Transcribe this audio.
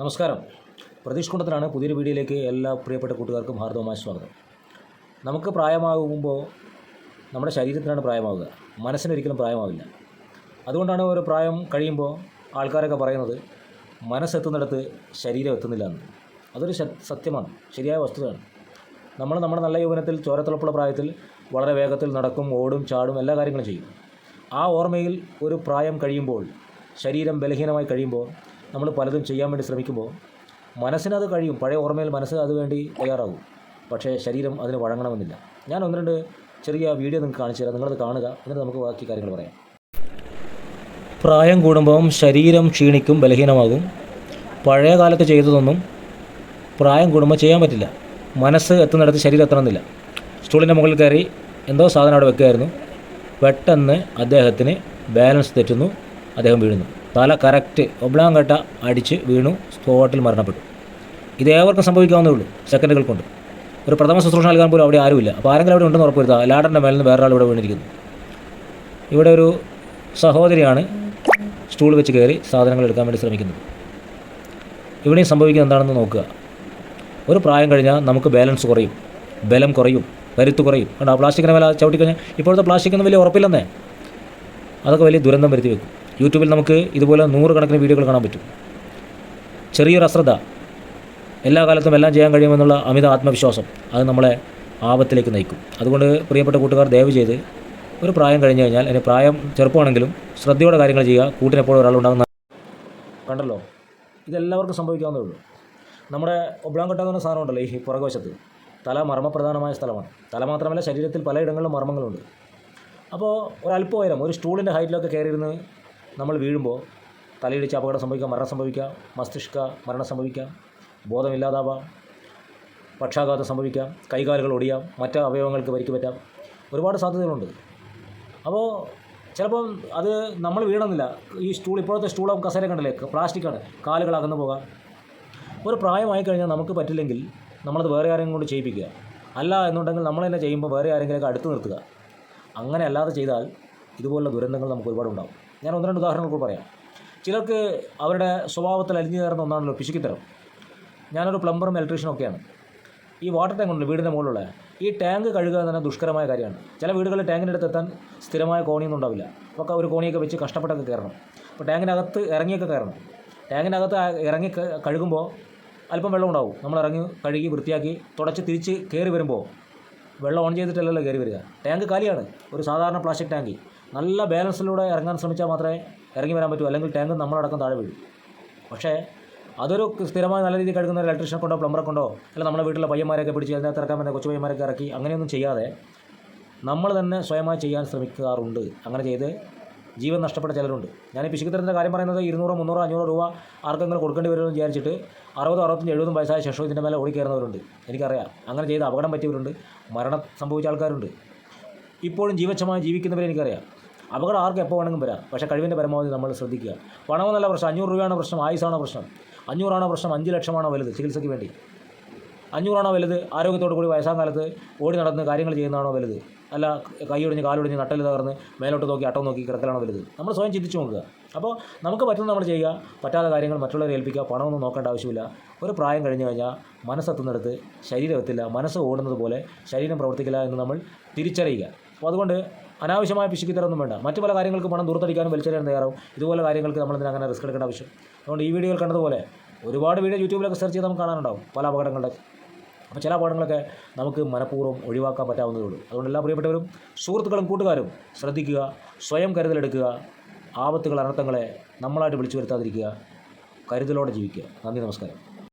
നമസ്കാരം. പ്രതീഷ് കുണ്ടത്തിലാണ് പുതിയൊരു വീഡിയോയിലേക്ക് എല്ലാ പ്രിയപ്പെട്ട കൂട്ടുകാർക്കും ഹാർദവമായ സ്വാഗതം. നമുക്ക് പ്രായമാകുമ്പോൾ നമ്മുടെ ശരീരത്തിനാണ് പ്രായമാവുക. മനസ്സിനൊരിക്കലും പ്രായമാവില്ല. അതുകൊണ്ടാണ് ഒരു പ്രായം കഴിയുമ്പോൾ ആൾക്കാരൊക്കെ പറയുന്നത് മനസ്സെത്തുന്നിടത്ത് ശരീരം എത്തുന്നില്ല എന്ന് അതൊരു സത്യമാണ്. ശരിയായ വസ്തുതയാണ്. നമ്മൾ നമ്മുടെ നല്ല യൗവനത്തിൽ ചോരത്തിളപ്പുള്ള പ്രായത്തിൽ വളരെ വേഗത്തിൽ നടക്കും ഓടും ചാടും എല്ലാ കാര്യങ്ങളും ചെയ്യും. ആ ഓർമ്മയിൽ ഒരു പ്രായം കഴിയുമ്പോൾ ശരീരം ബലഹീനമായി കഴിയുമ്പോൾ നമ്മൾ പലതും ചെയ്യാൻ വേണ്ടി ശ്രമിക്കുമ്പോൾ മനസ്സിനത് കഴിയും. പഴയ ഓർമ്മയിൽ മനസ്സ് അത് വേണ്ടി തയ്യാറാകും. പക്ഷേ ശരീരം അതിന് വഴങ്ങണമെന്നില്ല. ഞാൻ ഒന്ന് രണ്ട് ചെറിയ വീഡിയോ നിങ്ങൾക്ക് കാണിച്ചു തരാം. നിങ്ങളത് കാണുക. എന്നിട്ട് നമുക്ക് ബാക്കി കാര്യങ്ങൾ പറയാം. പ്രായം കൂടുമ്പം ശരീരം ക്ഷീണിക്കും ബലഹീനമാകും. പഴയ കാലത്ത് ചെയ്തതൊന്നും പ്രായം കൂടുമ്പോൾ ചെയ്യാൻ പറ്റില്ല. മനസ്സ് എത്തുന്നിടത്ത് ശരീരം എത്തണമെന്നില്ല. സ്റ്റൂളിന്റെ മുകളിൽ കയറി എന്തോ സാധനം അവിടെ വെക്കുകയായിരുന്നു. പെട്ടെന്ന് അദ്ദേഹത്തിന് ബാലൻസ് തെറ്റുന്നു. അദ്ദേഹം വീഴുന്നു. തല കറക്റ്റ് ഒബ്ലാം കട്ട അടിച്ച് വീണു സ്പോട്ടിൽ മരണപ്പെട്ടു. ഇത് ഏവർക്കും സംഭവിക്കാവുന്നേ ഉള്ളൂ സെക്കൻഡുകൾ കൊണ്ട്. ഒരു പ്രഥമ ശുശ്രൂഷ നൽകാൻ പോലും അവിടെ ആരുമില്ല. അപ്പോൾ ആരെങ്കിലും അവിടെ ഉണ്ടെന്ന് ഉറപ്പുവരുത്തുക ലാഡറിന്റെ മേലിൽ നിന്ന് വേറൊരാൾ ഇവിടെ വീണിരിക്കുന്നു. ഇവിടെ ഒരു സഹോദരിയാണ് സ്റ്റൂൾ വെച്ച് കയറി സാധനങ്ങൾ എടുക്കാൻ വേണ്ടി ശ്രമിക്കുന്നത്. ഇവിടെയും സംഭവിക്കുന്നത് എന്താണെന്ന് നോക്കുക. ഒരു പ്രായം കഴിഞ്ഞാൽ നമുക്ക് ബാലൻസ് കുറയും. ബലം കുറയും. കരുത്ത് കുറയും. കണ്ടോ? ആ പ്ലാസ്റ്റിക്കിനെ വില ചവിട്ടിക്കഴിഞ്ഞാൽ ഇപ്പോഴത്തെ പ്ലാസ്റ്റിക്കൊന്നും വലിയ ഉറപ്പില്ലെന്നേ. അതൊക്കെ വലിയ ദുരന്തം വരുത്തി വെക്കും. യൂട്യൂബിൽ നമുക്ക് ഇതുപോലെ നൂറുകണക്കിന് വീഡിയോകൾ കാണാൻ പറ്റും. ചെറിയൊരു അശ്രദ്ധ. എല്ലാ കാലത്തും എല്ലാം ചെയ്യാൻ കഴിയുമെന്നുള്ള അമിത ആത്മവിശ്വാസം അത് നമ്മളെ ആപത്തിലേക്ക് നയിക്കും. അതുകൊണ്ട് പ്രിയപ്പെട്ട കൂട്ടുകാർ ദയവ് ചെയ്ത് ഒരു പ്രായം കഴിഞ്ഞ് കഴിഞ്ഞാൽ അതിന് പ്രായം ചെറുപ്പമാണെങ്കിലും ശ്രദ്ധയോടെ കാര്യങ്ങൾ ചെയ്യുക. കൂട്ടിനെപ്പോഴും ഒരാളുണ്ടാകുന്ന കണ്ടല്ലോ? ഇതെല്ലാവർക്കും സംഭവിക്കാവുന്നേ ഉള്ളൂ. നമ്മുടെ ഒബ്ലാങ്കട്ട പറഞ്ഞ സാധനം ഉണ്ടല്ലോ ഈ പുറകുവശത്ത്. തല മർമ്മപ്രധാനമായ സ്ഥലമാണ്. തല മാത്രമല്ല ശരീരത്തിൽ പലയിടങ്ങളിലും മർമ്മങ്ങളുണ്ട്. അപ്പോൾ ഒരല്പ ഉയരം ഒരു സ്റ്റൂളിന്റെ ഹൈറ്റിലൊക്കെ കയറിയിരുന്ന് നമ്മൾ വീഴുമ്പോൾ തലയിടിച്ച് അപകടം സംഭവിക്കാം മരണം സംഭവിക്കാം മസ്തിഷ്ക മരണം സംഭവിക്കാം ബോധമില്ലാതാവാം പക്ഷാഘാതം സംഭവിക്കാം കൈകാലുകൾ ഒടിയാം മറ്റ് അവയവങ്ങൾക്ക് പരിക്ക് പറ്റാം. ഒരുപാട് സാധ്യതകളുണ്ട്. അപ്പോൾ ചിലപ്പം അത് നമ്മൾ വീണമെന്നില്ല ഈ സ്റ്റൂൾ ഇപ്പോഴത്തെ സ്റ്റൂളും കസേര കണ്ടല്ലേ? പ്ലാസ്റ്റിക്കാണ്. കാലുകൾ അകന്നു പോകാം. ഒരു പ്രായമായി കഴിഞ്ഞാൽ നമുക്ക് പറ്റില്ലെങ്കിൽ നമ്മളത് വേറെ ആരെങ്കിലും കൊണ്ട് ചെയ്യിപ്പിക്കുക. അല്ല എന്നുണ്ടെങ്കിൽ നമ്മൾ തന്നെ ചെയ്യുമ്പോൾ വേറെ ആരെങ്കിലുമൊക്കെ അടുത്ത് നിർത്തുക. അങ്ങനെ അല്ലാതെ ചെയ്താൽ ഇതുപോലുള്ള ദുരന്തങ്ങൾ നമുക്ക് ഒരുപാട് ഉണ്ടാകും ഞാൻ ഒന്ന് രണ്ട് ഉദാഹരണങ്ങൾ കൂടി പറയാം. ചിലർക്ക് അവരുടെ സ്വഭാവത്തിൽ അലിഞ്ഞു കയറുന്ന ഒന്നാണല്ലോ പിശുക്കിത്തരം. ഞാനൊരു പ്ലംബറും ഇലക്ട്രീഷ്യനും ഒക്കെയാണ്. ഈ വാട്ടർ ടാങ്ക് ഉണ്ട് വീടിന്റെ മുകളിലുള്ള. ഈ ടാങ്ക് കഴുകുക എന്ന് പറഞ്ഞാൽ ദുഷ്കരമായ കാര്യമാണ്. ചില വീടുകളിൽ ടാങ്കിന്റെ അടുത്ത് എത്താൻ സ്ഥിരമായ കോണിയൊന്നും ഉണ്ടാവില്ല. അപ്പോൾ ഒരു കോണിയൊക്കെ വെച്ച് കഷ്ടപ്പെട്ടൊക്കെ കയറണം. അപ്പോൾ ടാങ്കിനകത്ത് ഇറങ്ങിയൊക്കെ കയറണം. ടാങ്കിനകത്ത് ഇറങ്ങി കഴുകുമ്പോൾ അല്പം വെള്ളം ഉണ്ടാവും. നമ്മൾ ഇറങ്ങി കഴുകി വൃത്തിയാക്കി തുടച്ച് തിരിച്ച് കയറി വരുമ്പോൾ വെള്ളം ഓൺ ചെയ്തിട്ടല്ലല്ലോ കയറി വരിക. ടാങ്ക് കാലിയാണ്. ഒരു സാധാരണ പ്ലാസ്റ്റിക് ടാങ്ക് നല്ല ബാലൻസിലൂടെ ഇറങ്ങാൻ ശ്രമിച്ചാൽ മാത്രമേ ഇറങ്ങി വരാൻ പറ്റൂ. അല്ലെങ്കിൽ ടാങ്ക് നമ്മളടക്കം താഴെ വീഴും. പക്ഷേ അതൊരു സ്ഥിരമായി നല്ല രീതിയിൽ കഴുകുന്ന ഒരു ഇലക്ട്രീഷ്യനെ കൊണ്ടോ പ്ലംബറെ കൊണ്ടോ അല്ല നമ്മുടെ വീട്ടിലെ പയ്യന്മാരൊക്കെ പിടിച്ച് അതിനകത്ത് ഇറക്കാൻ പറ്റുന്ന കൊച്ചു പയ്യന്മാരൊക്കെ ഇറക്കി അങ്ങനെയൊന്നും ചെയ്യാതെ നമ്മൾ തന്നെ സ്വയമായി ചെയ്യാൻ ശ്രമിക്കാറുണ്ട്. അങ്ങനെ ചെയ്ത് ജീവൻ നഷ്ടപ്പെട്ട ചിലരുണ്ട്. ഞാൻ ഈ പിശുക്കിത്തരത്തിന്റെ കാര്യം പറയുന്നത് ഇരുന്നൂറോ മുന്നൂറോ അഞ്ഞൂറോ രൂപ ആർക്കെങ്കിലും കൊടുക്കേണ്ടി വരുമെന്ന് വിചാരിച്ചിട്ട് അറുപതോ അറുപത്തഞ്ച് എഴുപതും വയസ്സായ ശേഷം ഇതിന്റെ മേലെ ഓടിക്കയറുന്നവരുണ്ട് എനിക്കറിയാം. അങ്ങനെ ചെയ്ത് അപകടം പറ്റിയവരുണ്ട്. മരണം സംഭവിച്ച ആൾക്കാരുണ്ട്. ഇപ്പോഴും ജീവച്ഛമായി ജീവിക്കുന്നവരെ എനിക്കറിയാം. അപകടം ആർക്ക് എപ്പോൾ വേണമെങ്കിലും വരാം. പക്ഷേ കഴിവിന്റെ പരമാവധി നമ്മൾ ശ്രദ്ധിക്കുക. പണമെന്നല്ല പ്രശ്നം. അഞ്ഞൂറ് രൂപയാണോ പ്രശ്നം? ആയുസാണോ പ്രശ്നം? അഞ്ഞൂറാണോ പ്രശ്നം? അഞ്ച് ലക്ഷമാണോ വലുത്? ചികിത്സയ്ക്ക് വേണ്ടി. അഞ്ഞൂറാണോ വലുത്? ആരോഗ്യത്തോടു കൂടി വയസ്സാം കാലത്ത് ഓടി നടന്ന് കാര്യങ്ങൾ ചെയ്യുന്നതാണോ വലുത്? അല്ല കൈയൊടിഞ്ഞ് കാലൊടിഞ്ഞ് നട്ടൽ തകർന്ന് മേലോട്ട് നോക്കി അട്ടം നോക്കി കിടക്കലാണോ വലുത്? നമ്മൾ സ്വയം ചിന്തിച്ചു നോക്കുക. അപ്പോൾ നമുക്ക് പറ്റുന്ന നമ്മൾ ചെയ്യുക. പറ്റാത്ത കാര്യങ്ങൾ മറ്റുള്ളവരെ ഏൽപ്പിക്കുക. പണമൊന്നും നോക്കേണ്ട ആവശ്യമില്ല. ഒരു പ്രായം കഴിഞ്ഞു കഴിഞ്ഞാൽ മനസ്സെത്തുന്നിടത്ത് ശരീരം എത്തില്ല. മനസ്സ് ഓടുന്നത് പോലെ ശരീരം പ്രവർത്തിക്കില്ല എന്ന് നമ്മൾ തിരിച്ചറിയുക. അപ്പോൾ അതുകൊണ്ട് അനാവശ്യമായ പിശുക്കിത്തരൊന്നും വേണ്ട. മറ്റു പല കാര്യങ്ങൾക്ക് പണം ദൂർത്തടിക്കാനും വലിച്ചെറിയാൻ തയ്യാറാവും. ഇതുപോലെ കാര്യങ്ങൾക്ക് നമ്മൾ അങ്ങനെ റിസ്ക് എടുക്കേണ്ട ആവശ്യം. അതുകൊണ്ട് ഈ വീഡിയോയിൽ കണ്ടതുപോലെ ഒരുപാട് വീഡിയോ യൂട്യൂബിലൊക്കെ സെർച്ച് ചെയ്ത് നമുക്ക് കാണാനുണ്ടാവും. പല അപകടങ്ങളുടെ. അപ്പോൾ ചില അപകടങ്ങളൊക്കെ നമുക്ക് മനഃപൂർവം ഒഴിവാക്കാൻ പറ്റാവുന്നതേ ഉള്ളൂ. അതുകൊണ്ട് എല്ലാ പ്രിയപ്പെട്ടവരും സുഹൃത്തുക്കളും കൂട്ടുകാരും ശ്രദ്ധിക്കുക സ്വയം കരുതലെടുക്കുക ആപത്തുകൾ അനർത്ഥങ്ങളെ നമ്മളായിട്ട് വിളിച്ചു വരുത്താതിരിക്കുക കരുതലോടെ ജീവിക്കുക. നന്ദി നമസ്കാരം.